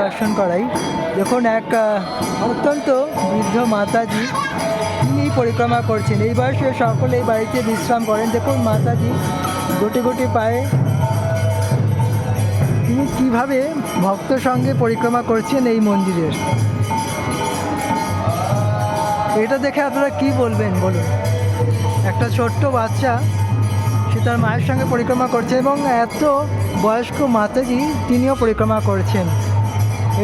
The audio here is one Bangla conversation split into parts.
দর্শন করাই। দেখুন এক অত্যন্ত বৃদ্ধ মাতাজি তিনি পরিক্রমা করছেন। এই বয়সে সকলে এই বাড়িতে বিশ্রাম করেন। দেখুন মাতাজি গুটি গুটি পায়ে তিনি কীভাবে ভক্ত সঙ্গে পরিক্রমা করছেন এই মন্দিরের। এটা দেখে আপনারা কি বলবেন, বলুন। একটা ছোট্ট বাচ্চা, সে তার মায়ের সঙ্গে পরিক্রমা করছে এবং এত বয়স্ক মাতাজি তিনিও পরিক্রমা করছেন।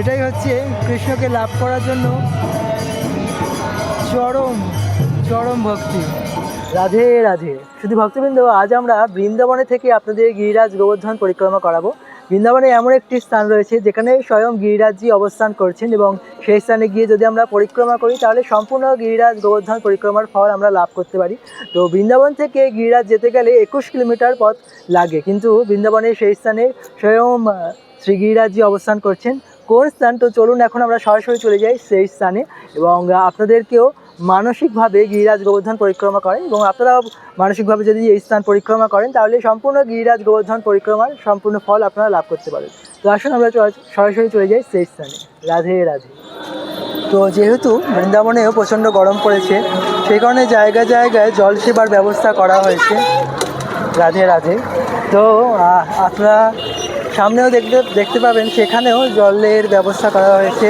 এটাই হচ্ছে কৃষ্ণকে লাভ করার জন্য চরম চরম ভক্তি। রাধে রাধে। শুধু ভক্তবৃন্দ, আজ আমরা বৃন্দাবনে থেকে আপনাদের গিরিরাজ গোবর্ধন পরিক্রমা করাবো। বৃন্দাবনে এমন একটি স্থান রয়েছে যেখানে স্বয়ং গিরিরাজজি অবস্থান করছেন এবং সেই স্থানে গিয়ে যদি আমরা পরিক্রমা করি, তাহলে সম্পূর্ণ গিরিরাজ গোবর্ধন পরিক্রমার ফল আমরা লাভ করতে পারি। তো বৃন্দাবন থেকে গিরিরাজ যেতে গেলে একুশ কিলোমিটার পথ লাগে। কিন্তু বৃন্দাবনের সেই স্থানে স্বয়ং শ্রী গিরিরাজজি অবস্থান করছেন। কোন স্থান? তো চলুন এখন আমরা সরাসরি চলে যাই সেই স্থানে। এবং আপনাদেরকেও মানসিকভাবে গিরিরাজ গোবর্ধন পরিক্রমা করেন এবং আপনারাও মানসিকভাবে যদি এই স্থান পরিক্রমা করেন, তাহলে সম্পূর্ণ গিরিরাজ গোবর্ধন পরিক্রমার সম্পূর্ণ ফল আপনারা লাভ করতে পারেন তো আসুন আমরা সরাসরি চলে যাই সেই স্থানে। রাধে রাধে। তো যেহেতু বৃন্দাবনেও প্রচণ্ড গরম পড়েছে, সেই কারণে জায়গায় জায়গায় জল সেবার ব্যবস্থা করা হয়েছে। রাধে রাধে। তো আপনারা সামনেও দেখতে দেখতে পাবেন, সেখানেও জলের ব্যবস্থা করা হয়েছে।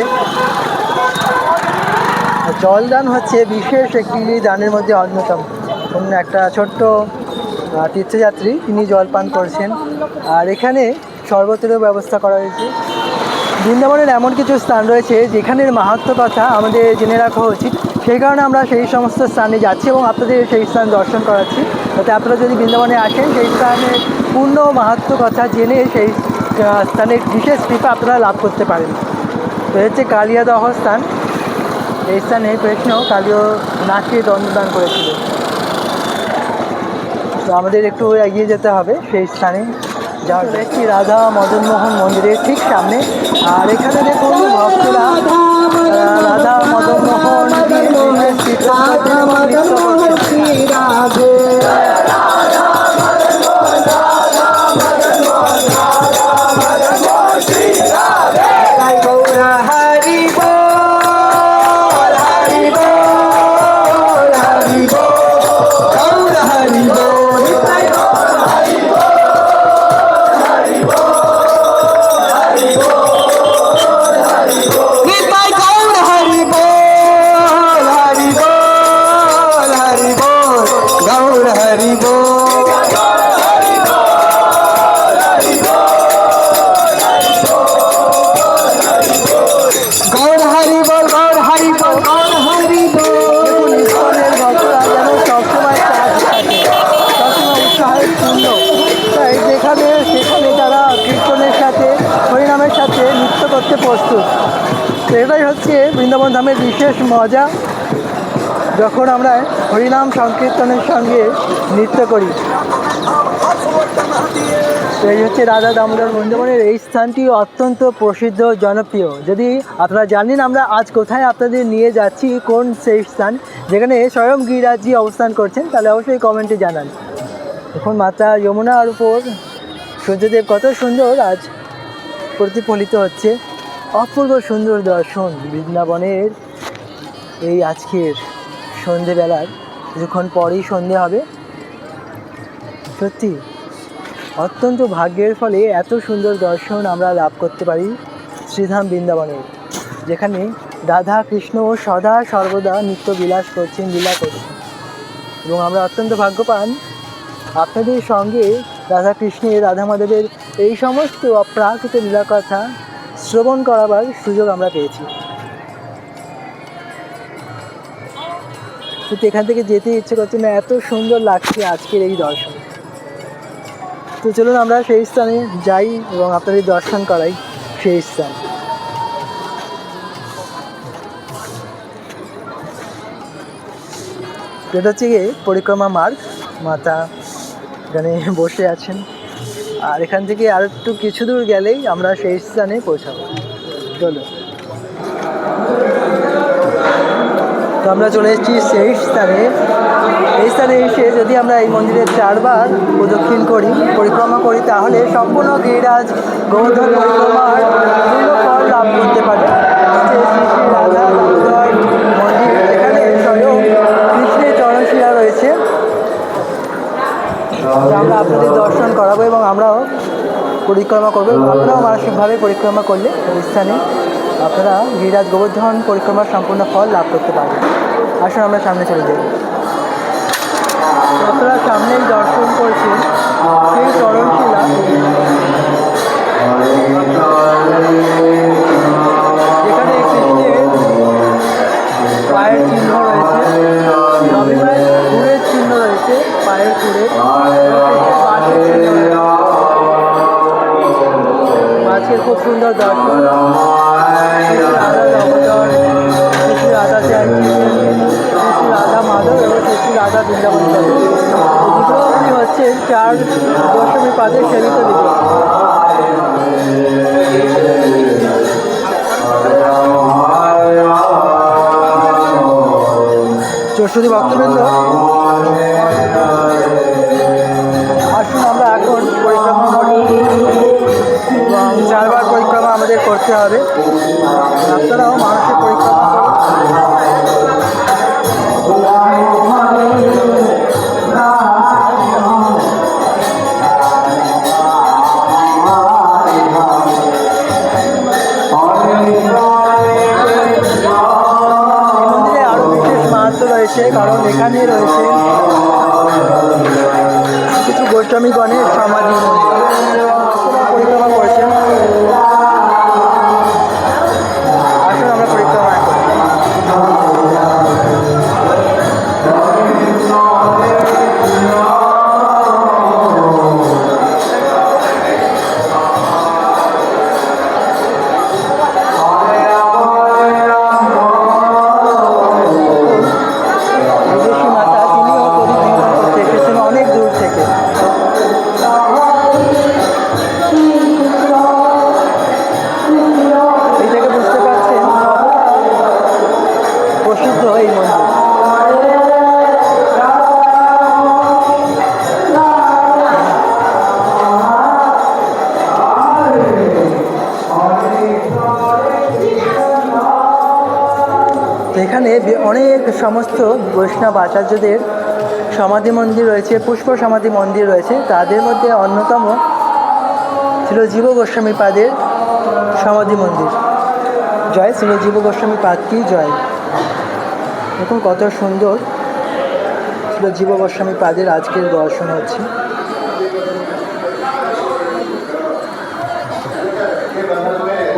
জলদান হচ্ছে বিশেষ একটি দানের মধ্যে অন্যতম। একটা ছোট্ট তীর্থযাত্রী তিনি জল পান করছেন। আর এখানে শরবতেরও ব্যবস্থা করা হয়েছে। বৃন্দাবনের এমন কিছু স্থান রয়েছে যেখানের মাহাত্ম কথা আমাদের জেনে রাখা উচিত। সেই কারণে আমরা সেই সমস্ত স্থানে যাচ্ছি এবং আপনাদের সেই স্থান দর্শন করাচ্ছি। যাতে আপনারা যদি বৃন্দাবনে আসেন, সেই স্থানের পূর্ণ মাহাত্ম কথা জেনে সেই স্থানের বিশেষ কৃপা আপনারা লাভ করতে পারেন। তো হচ্ছে কালিয়াদহ স্থান। এই স্থানে কৃষ্ণ কালীয় নাচে দণ্ডদান করেছিল। তো আমাদের একটু এগিয়ে যেতে হবে সেই স্থানে। যাওয়ার দেখছি রাধা মদনমোহন মন্দিরের ঠিক সামনে। আর এখানে দেখুন ভক্তরা রাধা মদন মোহন এটাই হচ্ছে বৃন্দাবন ধামের বিশেষ মজা। যখন আমরা হরিনাম সংকীর্তনের সঙ্গে নৃত্য করি। এই হচ্ছে রাজা দামোদর বৃন্দাবনের এই স্থানটি অত্যন্ত প্রসিদ্ধ জনপ্রিয়। যদি আপনারা জানেন আমরা আজ কোথায় আপনাদের নিয়ে যাচ্ছি, কোন সেই স্থান, যেখানে স্বয়ং গিরিরাজজি অবস্থান করছেন, তাহলে অবশ্যই কমেন্টে জানান। এখন মাতা যমুনার উপর সূর্যদেব কত সুন্দর আজ প্রতিফলিত হচ্ছে। অপূর্ব সুন্দর দর্শন বৃন্দাবনের এই আজকের সন্ধেবেলার। কিছুক্ষণ পরেই সন্ধে হবে। সত্যি, অত্যন্ত ভাগ্যের ফলে এত সুন্দর দর্শন আমরা লাভ করতে পারি শ্রীধাম বৃন্দাবনের যেখানে রাধা কৃষ্ণ সদা সর্বদা নিত্য বিলাস করছেন, লীলা করছেন। এবং আমরা অত্যন্ত ভাগ্যবান। আপনাদের সঙ্গে রাধা কৃষ্ণের, রাধা মাধবের এই সমস্ত অপ্রাকৃত লীলা কথা শ্রবণ করাবার সুযোগ আমরা পেয়েছি। কিন্তু এখান থেকে যেতে ইচ্ছে করছে না, এত সুন্দর লাগছে আজকের এই দর্শন। তো চলুন আমরা সেই স্থানে যাই এবং আপনাদের দর্শন করাই সেই স্থান। এটা হচ্ছে গিয়ে পরিক্রমা মার্গ। মাতা এখানে বসে আছেন। আর এখান থেকে আর একটু কিছু দূর গেলেই আমরা সেই স্থানে পৌঁছাবো। চলো। তো আমরা চলে এসেছি সেই স্থানে। এই স্থানে এসে যদি আমরা এই মন্দিরে চারবার প্রদক্ষিণ করি, পরিক্রমা করি, তাহলে সম্পূর্ণ গিরিরাজ গোবর্ধন পরিক্রমার ফল লাভ করতে পারি মন্দির এখানে কৃষ্ণের রয়েছে। আমরা আপনাদের দর্শন করাবো এবং পরিক্রমা করব আপনারাও মানসিকভাবে পরিক্রমা করলে এই স্থানে আপনারা গিরিরাজ গোবর্ধন পরিক্রমার সম্পূর্ণ ফল লাভ করতে পারবেন। আসুন আমরা সামনে চলে যাই। আপনারা সামনেই দর্শন করছেন সেই চরণশিলা। যেখানে কৃষ্ণের পায়ের চিহ্ন রয়েছে। কুড়ের চিহ্ন রয়েছে পায়ের কুড়ে। খুব সুন্দর দর্শন রাধা রাধা মাধব এবং শ্রী রাধা বৃন্দাবন। বিগ্রহগুলি হচ্ছেন চার দশমী পাদের ভক্তবৃন্দ। চারবার পরিক্রমা আমাদের করতে হবে। আপনারাও মানুষের পরিক্রমা কারণ এখানে রয়েছে কিছু গোস্বামীগণের সমাধি। সমস্ত বৈষ্ণব আচার্যদের সমাধি মন্দির রয়েছে, পুষ্প সমাধি মন্দির রয়েছে। তাদের মধ্যে অন্যতম ছিল জীব গোস্বামী পাদের সমাধি মন্দির। জয় ছিল জীব গোস্বামী পাদ কি জয়। দেখুন কত সুন্দর ছিল জীব গোস্বামী পাদের আজকের দর্শন হচ্ছে।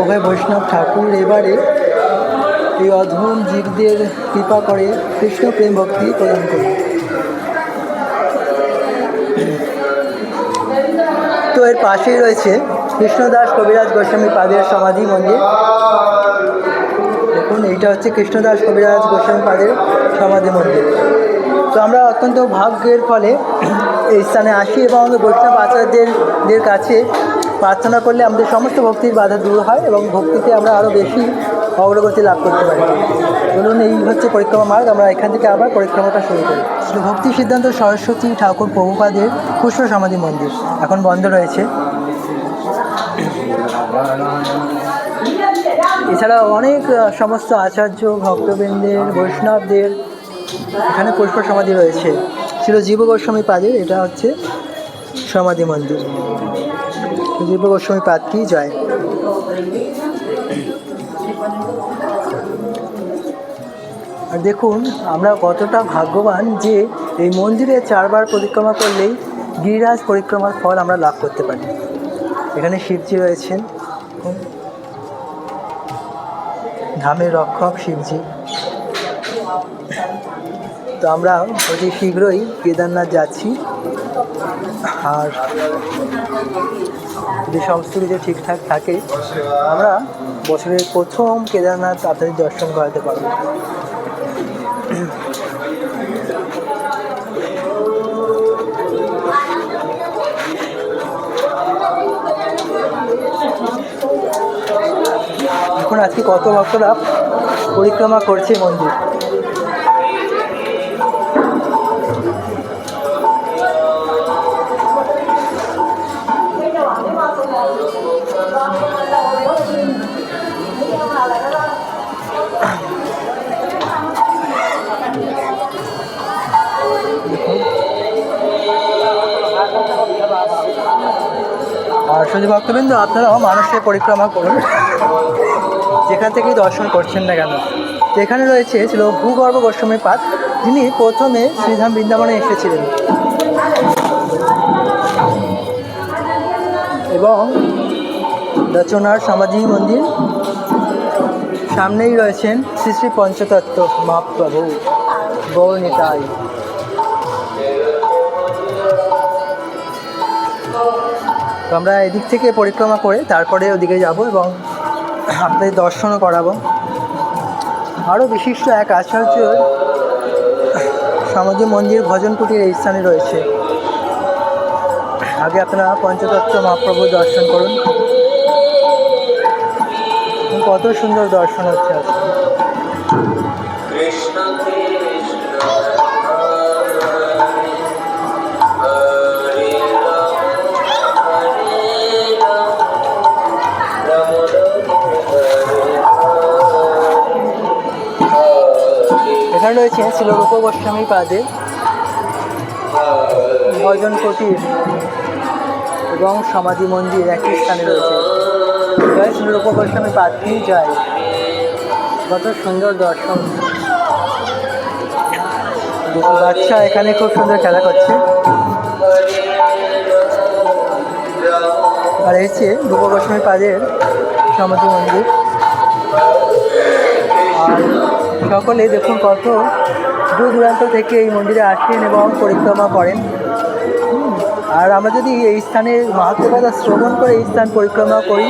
উভয় বৈষ্ণব ঠাকুর এবারে এই অধম জীবদের কৃপা করে কৃষ্ণ প্রেম ভক্তি প্রদান করে তো এর পাশেই রয়েছে কৃষ্ণদাস কবিরাজ গোস্বামী পাদের সমাধি মন্দির। দেখুন, এইটা হচ্ছে কৃষ্ণদাস কবিরাজ গোস্বামী পাদের সমাধি মন্দির। তো আমরা অত্যন্ত ভাগ্যের ফলে এই স্থানে আসি এবং বৈষ্ণব আচার্যদের কাছে প্রার্থনা করলে আমাদের সমস্ত ভক্তির বাধা দূর হয় এবং ভক্তিতে আমরা আরও বেশি অগ্রগতি লাভ করতে পারি। বলুন এই হচ্ছে পরিক্রমা মার্গ, আমরা এখান থেকে আবার পরিক্রমাটা শুরু করি। ভক্তি সিদ্ধান্ত সরস্বতী ঠাকুর প্রভুপাদের পুষ্প সমাধি মন্দির, এখন বন্ধ রয়েছে। এছাড়াও অনেক সমস্ত আচার্য, ভক্তবৃন্দের, বৈষ্ণবদের এখানে পুষ্প সমাধি রয়েছে। ছিল জীব গোস্বামী পাদের, এটা হচ্ছে সমাধি মন্দির। জীব গোস্বামী পাদ জয়? দেখুন, আমরা কতটা ভাগ্যবান যে এই মন্দিরে চারবার পরিক্রমা করলেই গিরিরাজ পরিক্রমার ফল আমরা লাভ করতে পারি। এখানে শিবজি রয়েছেন। ধামের রক্ষক শিবজি। তো আমরা অতি শীঘ্রই কেদারনাথ যাচ্ছি। আর যে সমস্ত কিছু ঠিকঠাক থাকে, আমরা বছরের প্রথম কেদারনাথ আপনাদের দর্শন করাতে পারব। আজকে কত ভক্তরা পরিক্রমা করছে মন্দির? আর শুধু ভক্তবিন্দু আপনারাও মানুষের পরিক্রমা করুন। যেখান থেকেই দর্শন করছেন না কেন? এখানে রয়েছে ছিল ভূগর্ভ গোস্বামী পাঠ যিনি প্রথমে শ্রীধাম বৃন্দাবনে এসেছিলেন। এবং রচনার সমাধি মন্দির, সামনেই রয়েছেন শ্রী শ্রী পঞ্চতত্ত্ব মহাপ্রভু গৌরনীতাই তো আমরা এদিক থেকে পরিক্রমা করে তারপরে ওদিকে যাব এবং আপনাদের দর্শনও করাবো। আরও বিশিষ্ট এক আচার্য সমাধি মন্দির ভজন কুটির এই স্থানে রয়েছে। আগে আপনারা পঞ্চতত্ত্ব মহাপ্রভুর দর্শন করুন। কত সুন্দর দর্শন হচ্ছে আজকে। এখানে রয়েছে শিলরূপ গোস্বামী পাদে। ভজন কুটির এবং সমাধি মন্দির একই স্থানে রয়েছে। জয় শিলরূপ গোস্বামী পাদ, কি জয়। কত সুন্দর দর্শন। বাচ্চা এখানে খুব সুন্দর খেলা করছে। আর এই হচ্ছে রূপ গোস্বামী পাদের সমাধি মন্দির। আর সকলে দেখুন কত দূর দূরান্ত থেকে এই মন্দিরে আসেন এবং পরিক্রমা করেন। আর আমরা যদি এই স্থানের মহাত্মা কথা শ্রবণ করে এই স্থান পরিক্রমা করি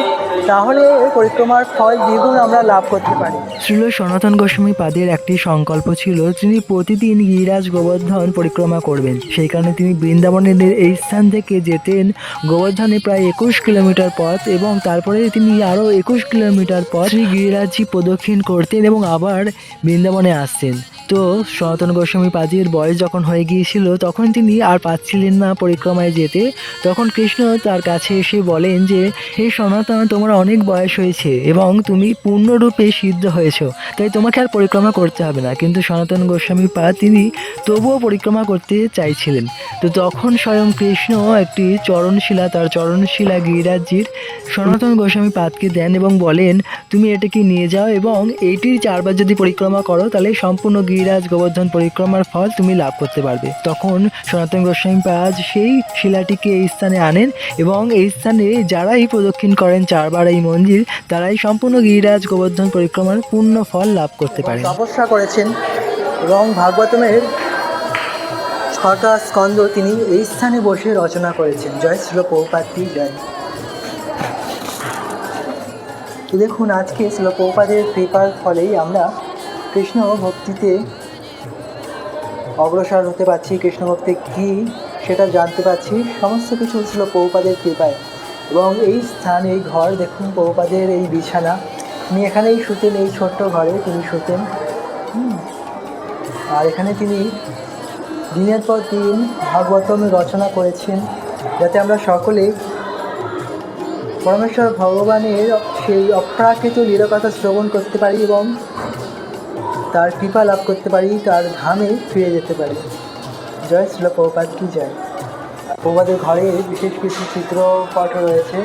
তাহলে এই পরিক্রমার ফল দ্বিগুণ আমরা লাভ করতে পারি। শ্রীল সনাতন গোস্বামী পাদের একটি সংকল্প ছিল তিনি প্রতিদিন গিরিরাজ গোবর্ধন পরিক্রমা করবেন। সেই কারণে তিনি বৃন্দাবনের এই স্থান থেকে যেতেন গোবর্ধনে প্রায় একুশ কিলোমিটার পথ এবং তারপরে তিনি আরও একুশ কিলোমিটার পথ শ্রী প্রদক্ষিণ করতেন এবং আবার বৃন্দাবনে আসতেন। তো সনাতন গোস্বামী পাজির বয়স যখন হয়ে গিয়েছিল, তখন তিনি আর পাচ্ছিলেন না পরিক্রমায় যেতে। তখন কৃষ্ণ তার কাছে এসে বলেন যে, হে সনাতন, তোমার অনেক বয়স হয়েছে এবং তুমি পূর্ণরূপে সিদ্ধ হয়েছো, তাই তোমাকে আর পরিক্রমা করতে হবে না। কিন্তু সনাতন গোস্বামী পা তিনি তবুও পরিক্রমা করতে চাইছিলেন। তো তখন স্বয়ং কৃষ্ণ একটি চরণশিলা, তার চরণশিলা গিরিরাজজির সনাতন গোস্বামী পাদকে দেন এবং বলেন, তুমি এটাকে নিয়ে যাও এবং এইটির চারবার যদি পরিক্রমা করো, তাহলে সম্পূর্ণ গিরিরাজ গোবর্ধন পরিক্রমার ফল তুমি লাভ করতে পারবে। তখন সনাতন গোস্বামী পাদ সেই শিলাটিকে এই স্থানে আনেন এবং এই স্থানে যারাই প্রদক্ষিণ করেন চারবার এই মন্দির তারাই সম্পূর্ণ গিরিরাজ গোবর্ধন পরিক্রমার পূর্ণ ফল লাভ করতে পারেন। তপস্যা করেছেন এবং ভাগবতমের ছটা স্কন্দ তিনি এই স্থানে বসে রচনা করেছেন। জয় শ্রীল পৌপাতি জয়। দেখুন আজকে শ্রীল পৌপাদের কৃপার ফলেই আমরা কৃষ্ণ ভক্তিতে অগ্রসর হতে পারছি, কৃষ্ণ ভক্তি কী সেটা জানতে পারছি। সমস্ত কিছু ছিল পৌপাদের কৃপায়। এবং এই স্থান, এই ঘর, দেখুন পৌপাদের এই বিছানা। তিনি এখানেই শুতেন, এই ছোট্ট ঘরে তিনি শুতেন। আর এখানে তিনি দিনের পর দিন ভাগবতম রচনা করেছেন, যাতে আমরা সকলে পরমেশ্বর ভগবানের সেই অপ্রাকৃত লীলকথা শ্রবণ করতে পারি এবং তার কৃপা লাভ করতে পারি, তার ধামে ফিরে যেতে পারি। জয় শ্রীল প্রপাত কি জয়। প্রপাতের ঘরে বিশেষ কিছু চিত্রপট রয়েছে,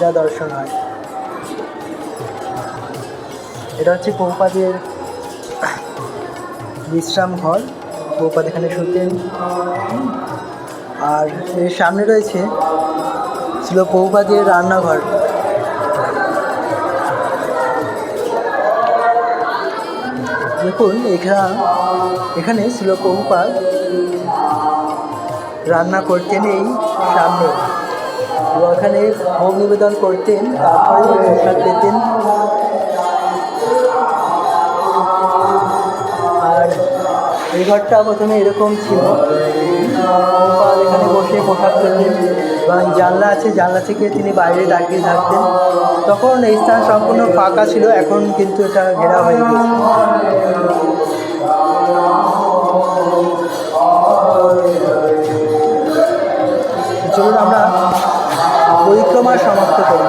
যা দর্শন হয়। এটা হচ্ছে প্রপাতের বিশ্রাম ঘর। প্রপাত এখানে শুতেন। আর এর সামনে রয়েছে ছিল পৌপাদের রান্নাঘর। দেখুন এখানে এখানে ছিল কৌপাল রান্না করতেন এই সামনে। ওখানে ভোগ নিবেদন করতেন, তারপরে প্রসাদ পেতেন। ঘরটা প্রথমে এরকম ছিল। এখানে বসে প্রসাদ পেতেন এবং জানলা আছে, জানলা থেকে তিনি বাইরে দাঁড়িয়ে থাকতেন। তখন এই স্থান সম্পূর্ণ ফাঁকা ছিল, এখন কিন্তু এটা ঘেরা হয়ে গেছে। চলুন আমরা পরিক্রমা সমাপ্ত করি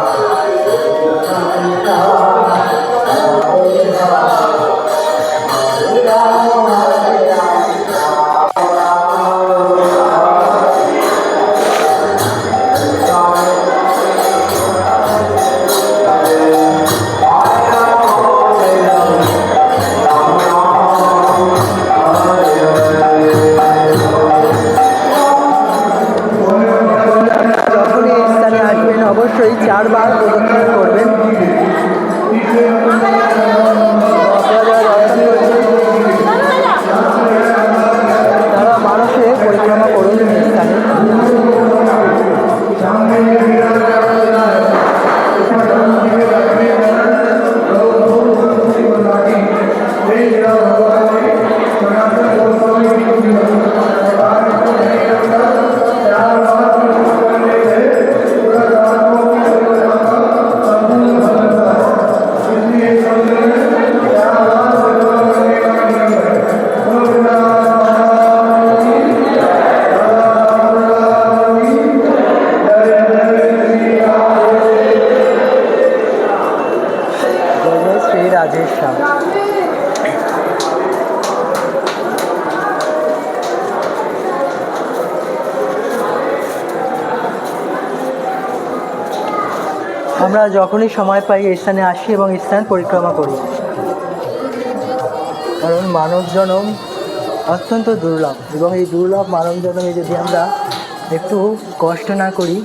যখনই সময় পাই এই স্থানে আসি এবং স্থান পরিক্রমা করি। কারণ মানব জনম অত্যন্ত দুর্লভ এবং এই দুর্লভ মানব জনমে যদি আমরা একটু কষ্ট না করি,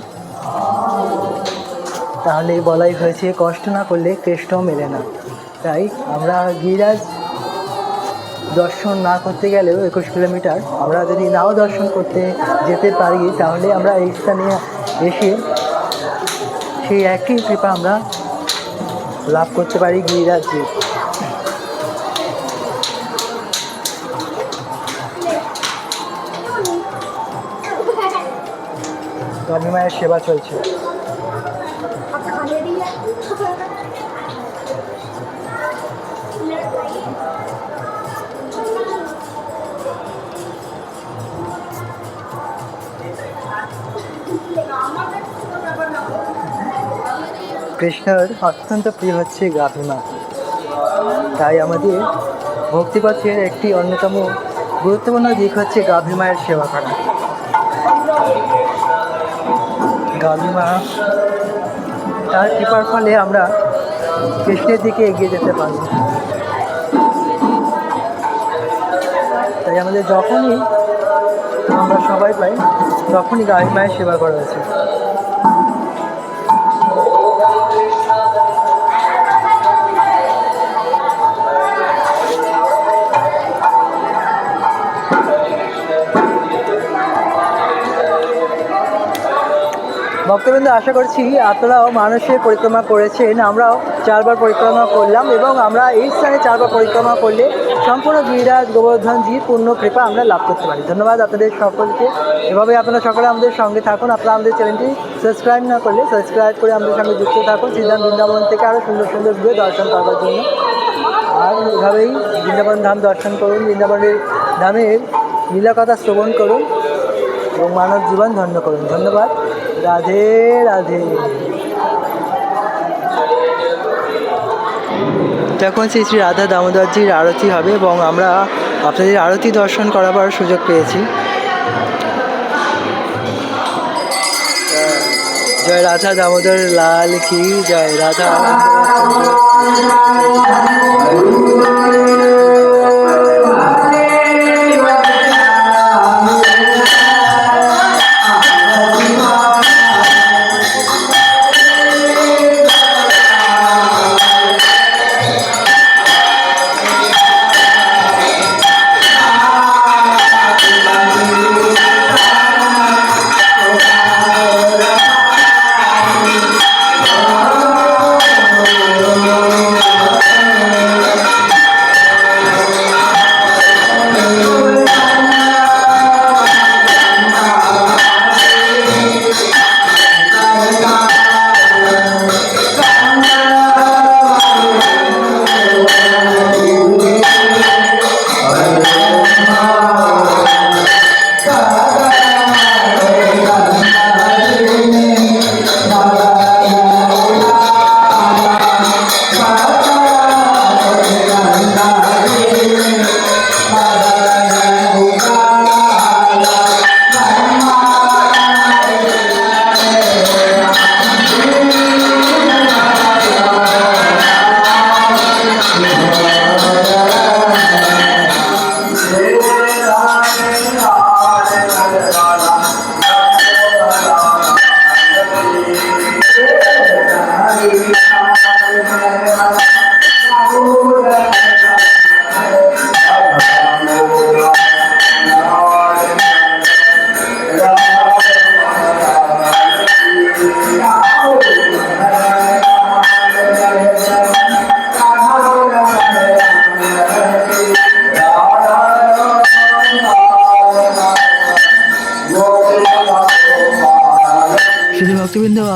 তাহলে বলাই হয়েছে কষ্ট না করলে কেষ্ট মেলে না। তাই আমরা গিরিরাজ দর্শন না করতে গেলেও একুশ কিলোমিটার, আমরা যদি নাও দর্শন করতে যেতে পারি, তাহলে আমরা এই স্থানে এসে সেই একই কৃপা আমরা লাভ করতে পারি গিরিরাজ মায়ের সেবা চলছে। কৃষ্ণর অত্যন্ত প্রিয় হচ্ছে গাভিমা তাই আমাদের ভক্তিপথের একটি অন্যতম গুরুত্বপূর্ণ দিক হচ্ছে গাভী মায়ের সেবা করা। গাভী মা, তার কৃপার ফলে আমরা কৃষ্ণের দিকে এগিয়ে যেতে পারি তাই আমাদের যখনই আমরা সবাই পাই, তখনই গাভী মায়ের সেবা করা উচিত। ভক্তবৃন্দ, আশা করছি আপনারাও মানুষের পরিক্রমা করেছেন, আমরাও চারবার পরিক্রমা করলাম এবং আমরা এই স্থানে চারবার পরিক্রমা করলে সম্পূর্ণ গিরিরাজ গোবর্ধনজির পূর্ণ কৃপা আমরা লাভ করতে পারি। ধন্যবাদ আপনাদের সকলকে। এভাবে আপনারা সকলে আমাদের সঙ্গে থাকুন। আপনারা আমাদের চ্যানেলটি সাবস্ক্রাইব না করলে সাবস্ক্রাইব করে আমাদের সঙ্গে যুক্ত থাকুন। সিদ্ধান্ত বৃন্দাবন থেকে আরও সুন্দর সুন্দর ভিডিও দর্শন করবার জন্য। আর এভাবেই বৃন্দাবন ধাম দর্শন করুন, বৃন্দাবনের ধামের লীলাকথা শ্রবণ করুন এবং মানব জীবন ধন্য করুন। ধন্যবাদ। রাধে রাধে। তখন শ্রী শ্রী রাধা দামোদরজির আরতি হবে এবং আমরা আপনাদের আরতি দর্শন করাবার সুযোগ পেয়েছি। জয় রাধা দামোদর লাল কি, জয় রাধা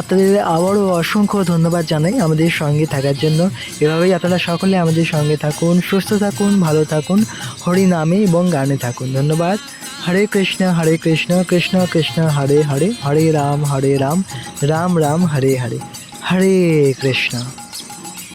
আপনাদের আবারও অসংখ্য ধন্যবাদ জানাই আমাদের সঙ্গে থাকার জন্য। এভাবেই আপনারা সকলে আমাদের সঙ্গে থাকুন, সুস্থ থাকুন, ভালো থাকুন, হরি নামে এবং গানে থাকুন। ধন্যবাদ। হরে কৃষ্ণ হরে কৃষ্ণ কৃষ্ণ কৃষ্ণ, হরে হরে হরে রাম হরে রাম রাম রাম, হরে হরে। হরে কৃষ্ণ।